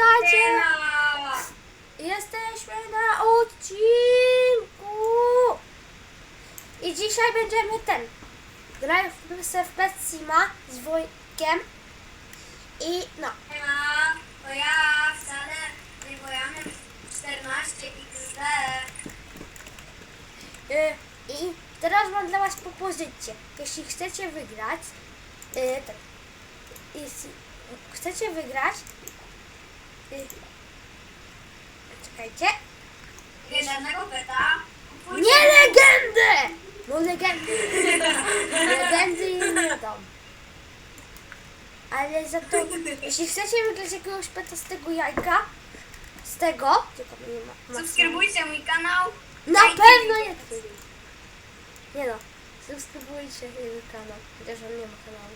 Witajcie! Jesteśmy na odcinku! I dzisiaj będziemy ten. Grać w Pet Sima z Wojkiem. I no. Siema! To ja wcale nie bojamy 14 XD. Y, I teraz mam dla Was propozycję. Jeśli chcecie wygrać, y, tak, jeśli chcecie wygrać, czekajcie, Nie żadnego peta. Nie legendę! No legendy, legendy nie dam. Ale za to, jeśli chcecie wygrać jakiegoś peta z tego jajka, z tego, Subskrybujcie mój kanał. Na pewno nie. Nie no, subskrybujcie jego kanał, chociaż on nie ma kanału.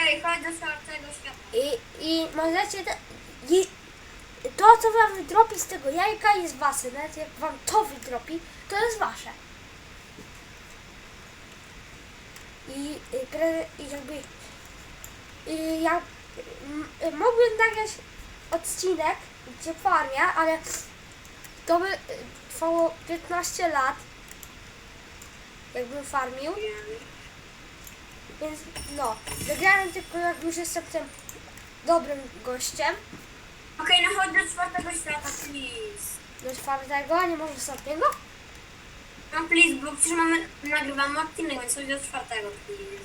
Okej, chodź do czwartego świata. I, i możecie, te, i, to co wam wydropi z tego jajka jest wasze, nawet jak wam to wydropi, to jest wasze. I, i, pre- i jakby, i ja m, y, mogłem nagrać odcinek, gdzie farmia, ale to by y, trwało 15 lat, jakbym farmił. Więc no, wygrałem tylko jak już jestem tym dobrym gościem. Okej, no chodź do czwartego świata, please. Do czwartego, a nie może ostatniego? No please, bo przecież mamy, nagrywamy odcinek, więc chodź do czwartego, please.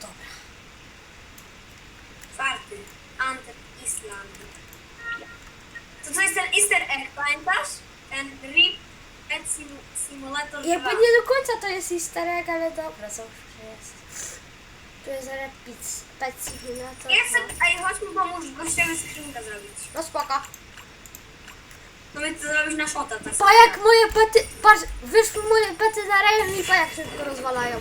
Dobra. Czwarty. Antep Island. To co jest ten easter egg, pamiętasz? Ten RIP Pet Sim Simulator 2. Jakby nie do końca to jest easter egg, ale dobra, co że jest. Tu jest simulator. Ja chcę, ej, chodź mi pomóż gościowi skrzynkę zrobić. No spoko. No my to zrobić na szota, tak? Pa jak moje pety, patrz, wyszły moje pety na rejon i pa jak szybko rozwalają.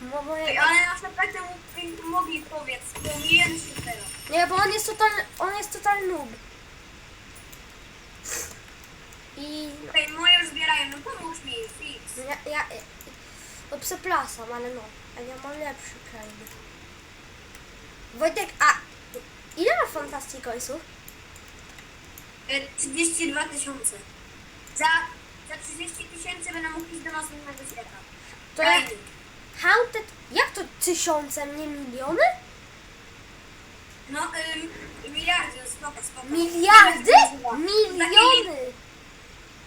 Bo Ej, moje, ale nasze pety mu- mogli powiedz, bo milion się teraz. nie, bo on jest totalny, on jest totalny noob. I Okej, moje już zbierają, no pomóż mi, fix. Ja, ja, no przepraszam, ale no, a ja mam lepszy krainy. Wojtek, a ile ma fantazji końców? E, 32 tysiące. Za, za 30 tysięcy będę mógł iść do następnego świata. To jak, haunted, jak to tysiące, nie miliony? No, ym, miliardy, spoko, spoko. Miliardy? Miliony!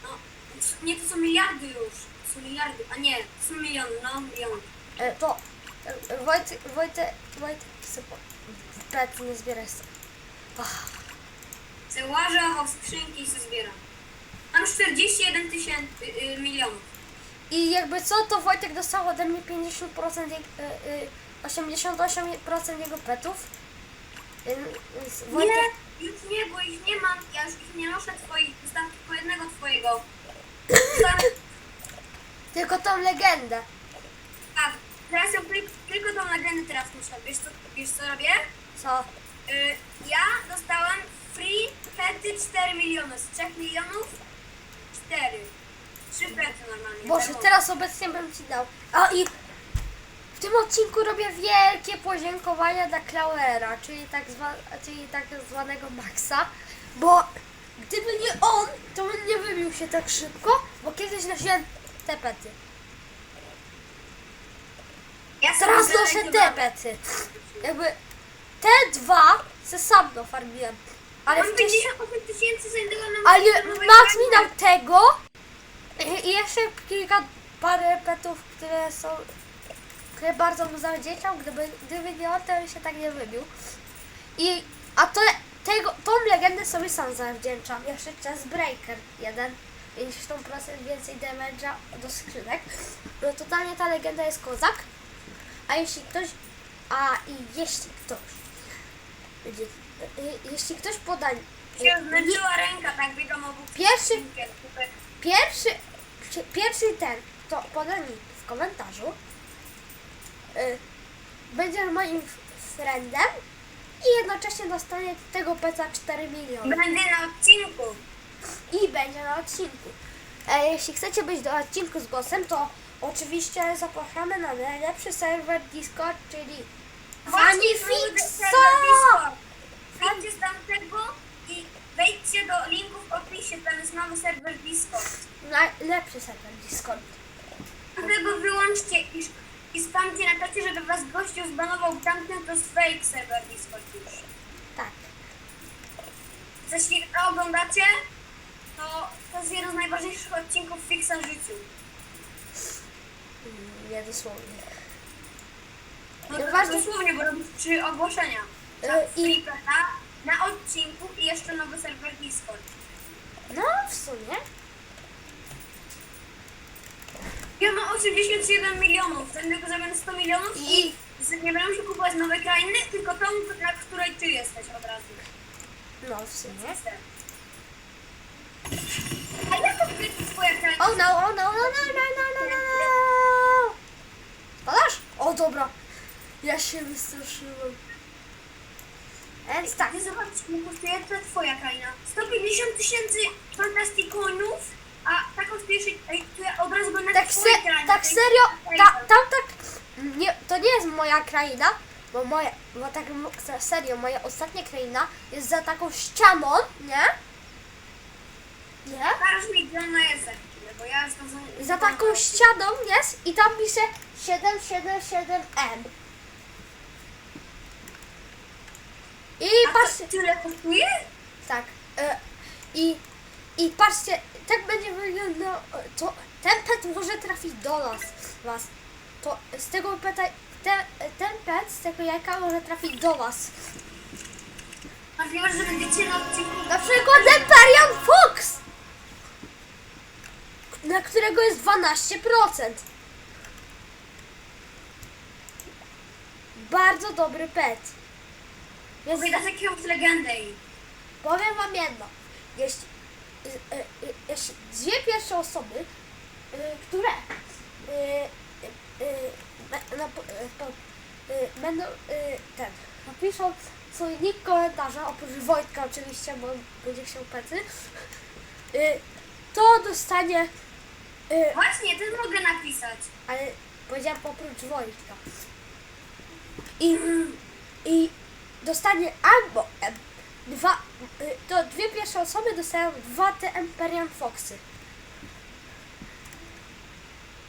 No, nie, to są miliardy już. Miliardy, a nie, to są miliony, no, miliony. E, to, e, Wojtek, Wojtek, Wojtek, super. Pet nie zbieraj sobie. Ach, Se łażę w skrzynki i se zbieram. Mam 41 tysięcy, y, y, milionów. I jakby co, to Wojtek dostał ode mnie 50%, jeg, y, y, 88% jego petów. Y, Wojtek, Nie, już nie, bo ich nie mam, ja już ich nie noszę twoich, zostawiam tylko jednego twojego. tylko tą legendę. Tak, teraz ja tylko, tylko tą legendę teraz muszę. Wiesz co, wiesz co robię? Co? Y, ja dostałem free pety 4 miliony. Z 3 milionów 4. 3 pety normalnie. Boże, darmowe. teraz obecnie bym ci dał. A i w tym odcinku robię wielkie podziękowania dla Klauera, czyli tak, zwa, czyli tak zwanego Maxa, bo gdyby nie on, to bym nie wybił się tak szybko, bo kiedyś nosiłem te pety. Ja sobie Teraz noszę te zrealizowałem. pety. Jakby te dwa se sam dofarmiłem. Ale Mam wcześniej... 58 tysięcy znajdowanych na Ale Max mi dał tego i- i jeszcze kilka parę petów, które są które bardzo mu zawdzięczam, gdyby, gdyby nie on, to bym się tak nie wybił. I, a to, tego, tą legendę sobie sam zawdzięczam. Jeszcze Chest Breaker jeden, 50% więcej damage'a do skrzynek. No totalnie ta legenda jest kozak. A jeśli ktoś, a i jeśli ktoś, jeśli ktoś poda się zmęczyła ręka, tak wiadomo. Pierwszy-. Pierwszy, pierwszy ten, kto poda mi w komentarzu, y, będzie moim friendem i jednocześnie dostanie tego peca 4 miliony. Będę na odcinku. I będzie na odcinku. E, jeśli chcecie być do odcinku z głosem, to oczywiście zapraszamy na najlepszy serwer Discord, czyli! Discord. Wchodźcie z tamtego i wejdźcie do linków w opisie, tam jest nowy serwer Discord. Najlepszy serwer Discord. Dlatego wyłączcie i, i spamcie na tacie, żeby was gościu zbanował tamten, to jest fake serwer Discord już. Tak. Jeśli oglądacie, to to jest jeden z najważniejszych odcinków Fixa w życiu. Mm, Nie dosłownie. No to ważne- dosłownie, bo robisz trzy ogłoszenia. E, I Flipper na, na odcinku i jeszcze nowy serwer Discord. no w sumie. Ja mam 87 milionów, ten tylko zamiast 100 milionów i, I- z- nie będę się kupować nowej krainy, tylko tą, na której ty jesteś od razu. No w sumie jak to jest twoja kraina? Oh no, oh no, no, no, no, no, no, no, no. Padasz? O dobra. Ja się wystraszyłem. Więc tak. Ty zobacz, kosztuje ta twoja kraina. 150 tysięcy fantastikonów, a tak od pierwszej, ej, to ja od razu będę Tak, na se, krainie. tak to serio, kraina. ta, tam tak, nie, to nie jest moja kraina, bo moje, bo tak serio, moja ostatnia kraina jest za taką ścianą? Nie? Pokaż mi, gdzie ona jest za chwilę, bo ja to za... Taką ścianą jest i tam pisze 777M. I A patrzcie, to tyle kosztuje? tak, e, i, i patrzcie, tak będzie wyglądał, to ten pet może trafić do nas, was. To z tego peta, ten, ten pet z tego jajka może trafić do was. Możliwe, że będziecie na odcinku... Na przykład Empyrean Fox! na którego jest 12%. Bardzo dobry pet. Jest... Mówię, takiego z legendy. Powiem wam jedno. Jeśli, y, y, y, jeśli dwie pierwsze osoby, które będą ten, napiszą co nikt komentarza, oprócz Wojtka oczywiście, bo będzie chciał pety, to dostanie y, Właśnie, też mogę napisać. ale powiedziałam oprócz Wojtka. I, i dostanie albo em, dwa, y, to dwie pierwsze osoby dostają dwa te Empyrean Foxy.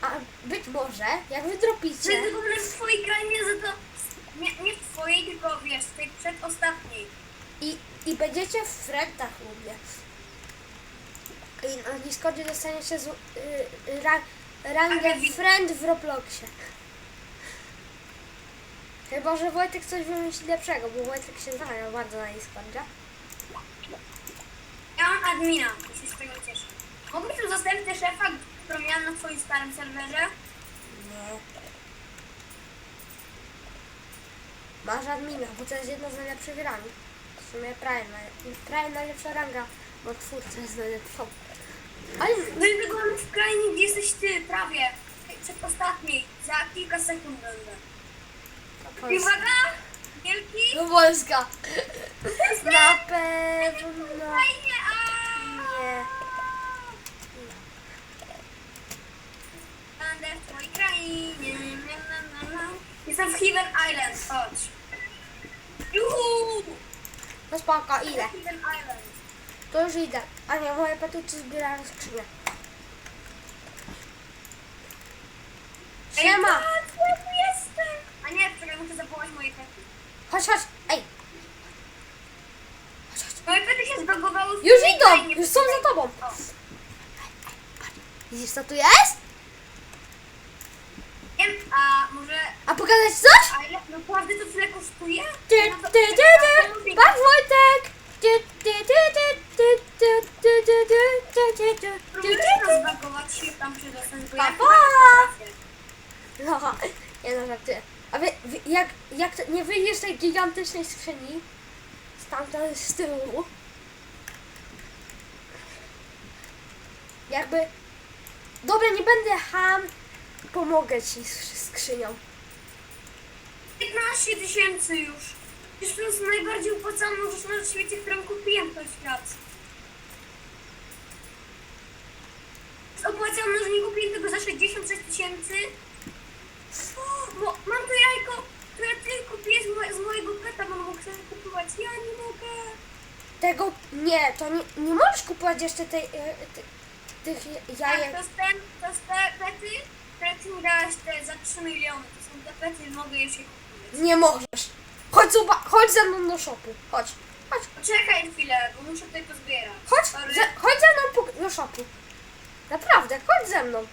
A być może, jak wy Że dropicie, tylko w twojej krainie za to... Nie, nie w twojej, tylko wiesz, w tej przedostatniej. i, i będziecie w friendach u mnie. I na Discordzie dostaniecie z, y, y, ra, rangę friend w Robloxie. Chyba, że Wojtek coś wymyśli lepszego, bo Wojtek się zna bardzo na Discordzie. Ja mam admina, i się z tego cieszę. Mógłbyś tu tę szefa, którą miałam na twoim starym serwerze? Nie. Masz admina, bo to jest jedna z najlepszych rang. W sumie prawie, prawie najlepsza ranga, bo twórca jest najlepszą. Ale No i tego mamy w krainie, gdzie jesteś ty, prawie. Przedostatniej. Za kilka sekund będę. I Polska. uwaga! Wielki! No Polska. Na pewno Fajnie! a! nie. Będę w twojej krainie. na, na, na, na. Jestem w Heaven Island, chodź. Juhu! No spoko? Heaven Island. To już idę. A nie, moje petucie zbierają skrzynię. Ej, Siema! ja tu jestem! A nie, czekaj, muszę zawołać moje pety. Chodź, chodź, ej. Chodź, chodź. Moje pety się zbagowały w Już idą, już są za tobą. O. Widzisz co tu jest? Wiem, a może... A pokazać coś? A ile naprawdę to tyle kosztuje? Ty, ty, ty, ty. Patrz Wojtek! Ty, ty, ty, ty, du, du, du, du, du, Próbuję du, du. zbagować się tam przedostać, bo ja Pa, chyba pa! nie. No, nie no. A wy, jak, jak nie wyjdziesz z tej gigantycznej skrzyni, stamtąd z tyłu, jakby, dobra, nie będę ham, pomogę ci z skrzynią. 15 tysięcy już. Jest to jest najbardziej opłacalna rzecz na świecie, którą kupiłem choć raz. z opłaconą, że nie kupiłem tego za 66 tysięcy. Bo mam to jajko, które ty kupiłeś z, moje, z mojego peta, bo mogę sobie kupować. Ja nie mogę. Tego, nie, to nie, nie możesz kupować jeszcze tej, e, ty, tych tak, jajek. Tak, to, te, to z te pety, które ty mi dałaś te za 3 miliony. To są te pety, mogę je się kupić. Nie możesz. Chodź, zuba, chodź ze mną do shopu, chodź. Chodź. Poczekaj chwilę, bo muszę tutaj pozbierać. Chodź, Sorry. za, chodź ze mną do shopu. Naprawdę, chodź ze mną.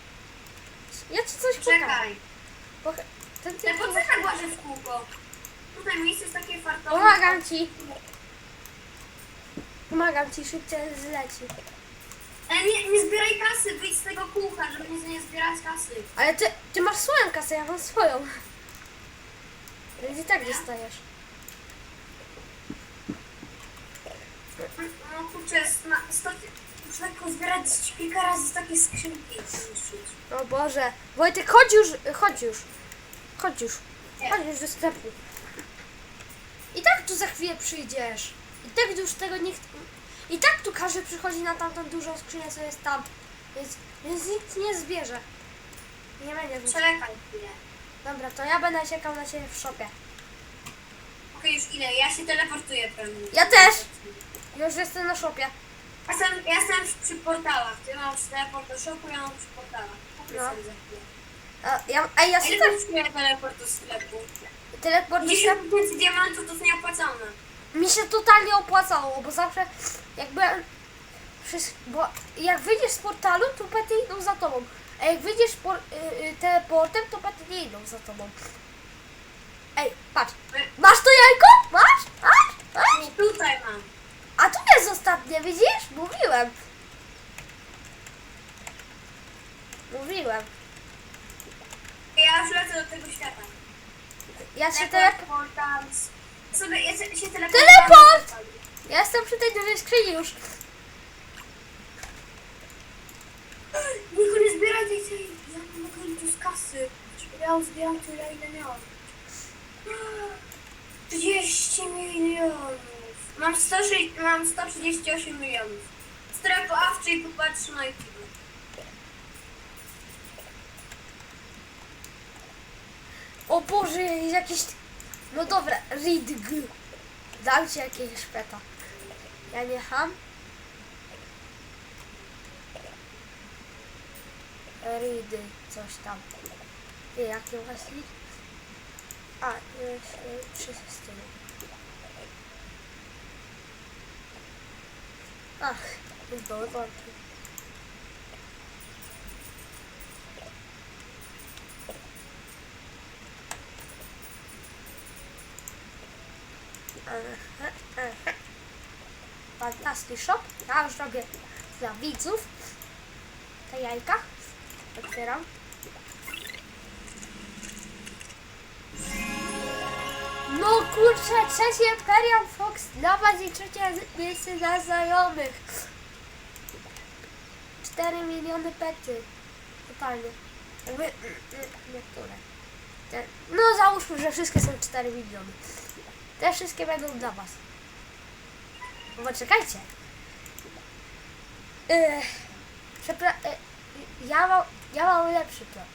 Ja ci coś pokażę. Czekaj. Bo ten No typ... po co tak łażę w kółko? Tutaj miejsce jest takie fartowe. Pomagam ci. Pomagam ci, szybciej zleci. Ale nie, nie zbieraj kasy, wyjdź z tego kółka, żeby nie, nie zbierać kasy. Ale ty, ty masz swoją kasę, ja mam swoją. Więc i tak dostajesz. No kurczę, na, sto, tak zbierać kilka razy z takiej skrzynki. O Boże. Wojtek, chodź już, chodź już. Chodź już. Chodź już do sklepu. I tak tu za chwilę przyjdziesz. I tak już tego nie ch... I tak tu każdy przychodzi na tamtą dużą skrzynię, co jest tam. Więc, więc nic nie zbierze. Nie będzie nic. Czekaj chwilę. Dobra, to ja będę czekał na ciebie w szopie. Okej, już ile? Ja się teleportuję pewnie. Ja też. Już jestem na szopie. Ja jestem, ja jestem przy portalach. Ty masz teleport do szoku, ja mam przy portalach. Kupię No. sobie za chwilę. A ja, a ja A ile tak kosztuje teleport do sklepu? teleport do 10 sklepu. tysięcy diamentów to jest nieopłacalne. Mi się totalnie opłacało, bo zawsze jakby wszystko, bo jak wyjdziesz z portalu, to pety idą za tobą. A jak wyjdziesz por, y, y, teleportem, to pety nie idą za tobą. Ej, patrz. Masz to jajko? Masz? Masz? Masz? I tutaj mam. A tu jest ostatnie, widzisz? Mówiłem. Mówiłem. Ja już lecę do tego świata. Ja się telep... Teleportam. Sobie, ja się- się teleportam. Teleport! Ja jestem przy tej dużej skrzyni już. Niech nie zbiera więcej. Ja nie mogę tu z kasy. Ja zbieram tyle, ile miałam. 30 milionów. Mam, 106, mam 138 milionów. Strefy awczy i popatrz na YouTube. O Boże, jakiś... No dobra, read g. Dam ci jakiegoś peta. Ja nie ham. Read coś tam. Ty, jakie właśnie? A, jeszcze trzy systemy. Ach, były wątki. Fantasty shop. Ja już robię dla widzów. Te jajka. Otwieram. No kurczę, trzecie Imperium Fox dla was i trzecie miejsce dla znajomych. 4 miliony pety. Totalnie. Jakby, mm, mm, niektóre. No załóżmy, że wszystkie są 4 miliony. Te wszystkie będą dla was. Bo czekajcie. Yy, przepra- yy, ja, mam, ja mam lepszy plan.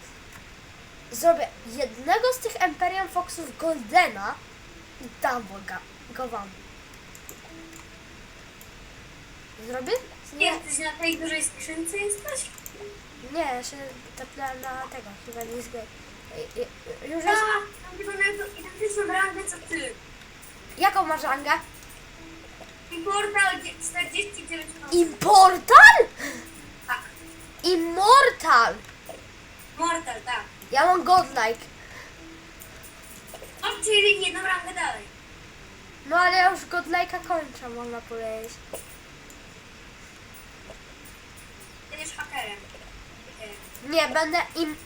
Zrobię jednego z tych Emperium Foxów Goldena i dam go, ga- go wam. Zrobię? Nie. Jesteś na tej dużej skrzynce jesteś? Nie, się tepnąłem na tego, chyba nie zgadzam. Już Ja, jest... mam tylko na to identyczną rangę co ty. Jaką masz rangę? I portal 49 Immortal? Tak. Immortal! Mortal, tak. Ja mam godlike. Czyli jedną rangę dalej. No ale ja już godlike'a kończę, można powiedzieć. Będziesz hakerem. Nie, będę im...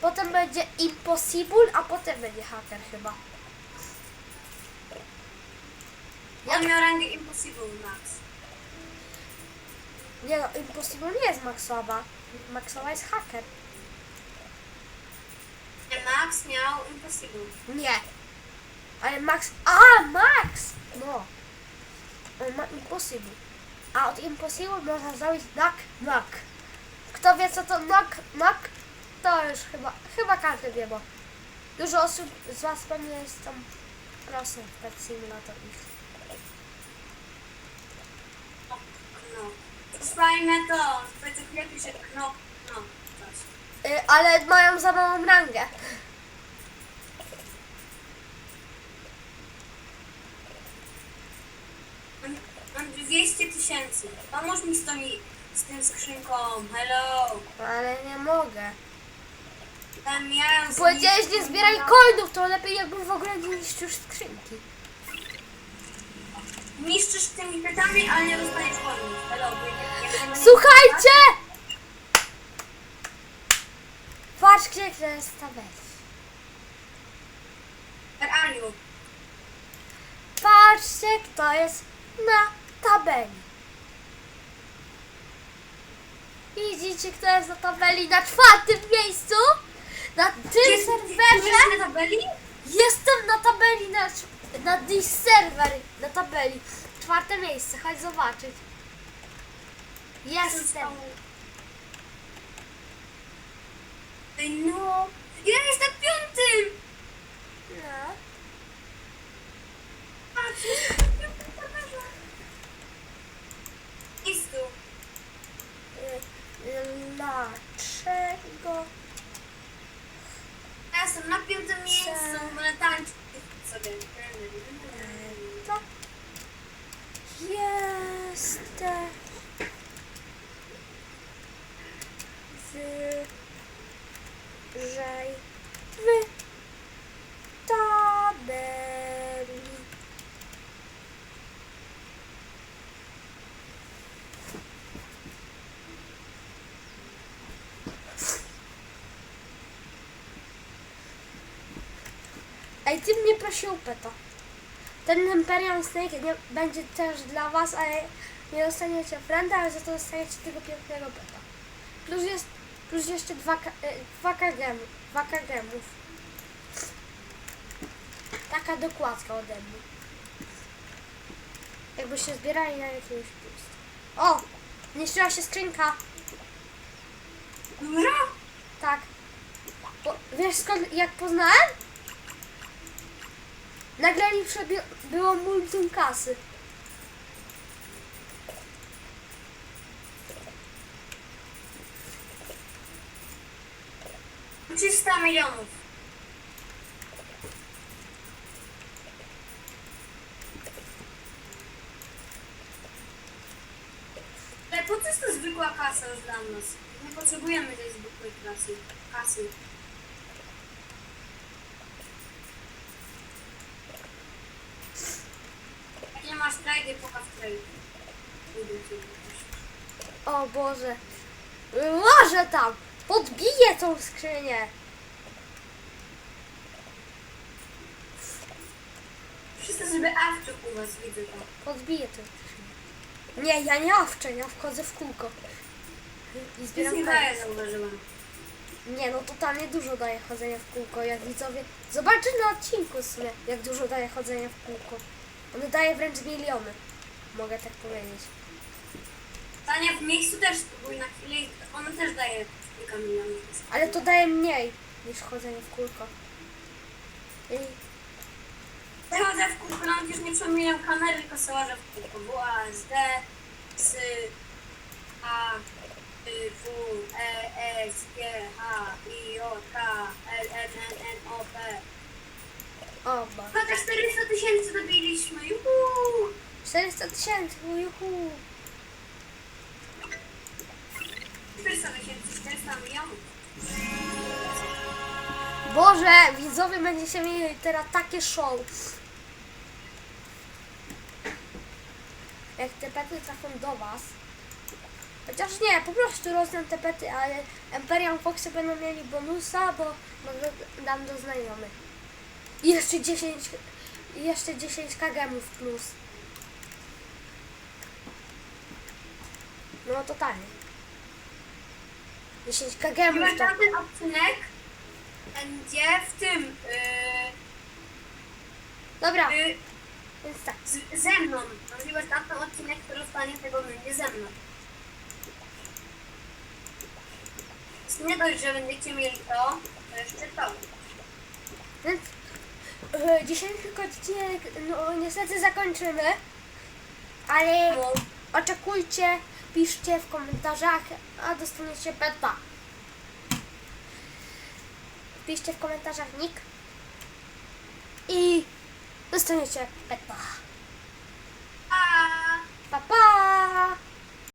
Potem będzie impossible, a potem będzie hacker chyba. On miał rangę Impossible Max. Nie no, impossible nie jest maxowa. Maxowa jest hacker. Nie, Max miał Impossible. Nie. Ale Max... A, Max! No. On ma impossible. A od impossible można zrobić knock, knock. Kto wie co to knock, knock? To już chyba, chyba każdy wie, bo dużo osób z was pewnie jest tam prosy w Pet Simulator ich. No. Fajne to. Chwilę pisze knok. Coś. Y, ale mają za małą rangę. Mam, mam 200 tysięcy. Pomóż mi z, tą, z tym skrzynką. Hello. Ale nie mogę. Tam ja Powiedziałeś nie zbieraj coinów, to lepiej jakbym w ogóle nie niszczył skrzynki. Niszczysz tymi pytami, ale nie dostaniesz wolnych. Hello. bo Słuchajcie! Patrzcie, gdzie jest tabela. Where are you? Patrzcie, kto jest na tabeli. Widzicie, kto jest na tabeli na czwartym miejscu? Na tym Ty- serwerze jesteś na tabeli? jestem na tabeli na, na this serwer na tabeli. Czwarte miejsce, chodź zobaczyć. Jestem. Ej, no. Ja jestem piątym! No. Patrz, jestem na piątym serwerze. Idź tu. Y, Dlaczego? Ja jestem na piątym miejscu, będę tańczyć sobie. To jestem wyżej w tabeli. Ej, ty mnie prosił Peto. Ten Imperial Snake nie będzie też dla was, ale nie dostaniecie frienda, ale za to dostaniecie tego pięknego peta. Plus jest, plus jeszcze dwa, e, dwa kagemu, dwa kagemów. Taka dokładka ode mnie. Jakby się zbierali na jakiegoś plus. O! Zniszczyła się skrzynka. Dobra? Tak. Bo, wiesz skąd, jak poznałem? Mi przebie- było multum kasy. Trzysta milionów. Ale po co jest to zwykła kasa dla nas? Nie potrzebujemy tej zwykłej kasy. kasy. Jak nie masz trade, pokaż trade. Idę ci pokaż. O Boże. Może tam. Podbiję tą skrzynię. Wszyscy sobie awczyk u was widzę to. Podbiję tę skrzynię. Nie, ja nie awczę, ja wchodzę w kółko. I Nic zbieram nie kajak. daje, zauważyłam. Nie, no totalnie dużo daje chodzenia w kółko, jak widzowie. Zobaczcie na odcinku w sumie, jak dużo daje chodzenia w kółko. On daje wręcz miliony. Mogę tak powiedzieć. Tania w miejscu też spróbuj na chwilę. Ona też daje kilka milionów. Ale to daje mniej niż chodzenie w kółko. I Chodzę w kółko, nawet już nie przemieniam kamery, tylko sobie łażę w kółko. W, A, S, D, S, A, Y, W, E, S, G, H, I, J, K, L, N, N, N, O, P. o, ba. Chociaż 400 tysięcy dobiliśmy. Juhu! 400 tysięcy, juhu. 400 tysięcy, 400 milionów. Boże, widzowie będziecie mieli teraz takie show. Jak te pety trafią do was. Chociaż nie, po prostu rozdam te pety, ale Emperium Foxy będą mieli bonusa, bo dam do znajomych. I jeszcze 10, i jeszcze 10 kagemów plus. No totalnie. 10 kagemów Ponieważ to... tamten odcinek będzie w tym, yy, Dobra, yy, więc tak. z, ze mną. Ponieważ tamten odcinek, który zostanie tego będzie ze mną. Więc Nie dość, że będziecie mieli to, to jeszcze to. Więc e, dzisiejszy odcinek no niestety zakończymy, ale No, oczekujcie, piszcie w komentarzach, a dostaniecie beta. Piszcie w komentarzach nick i dostaniecie beta.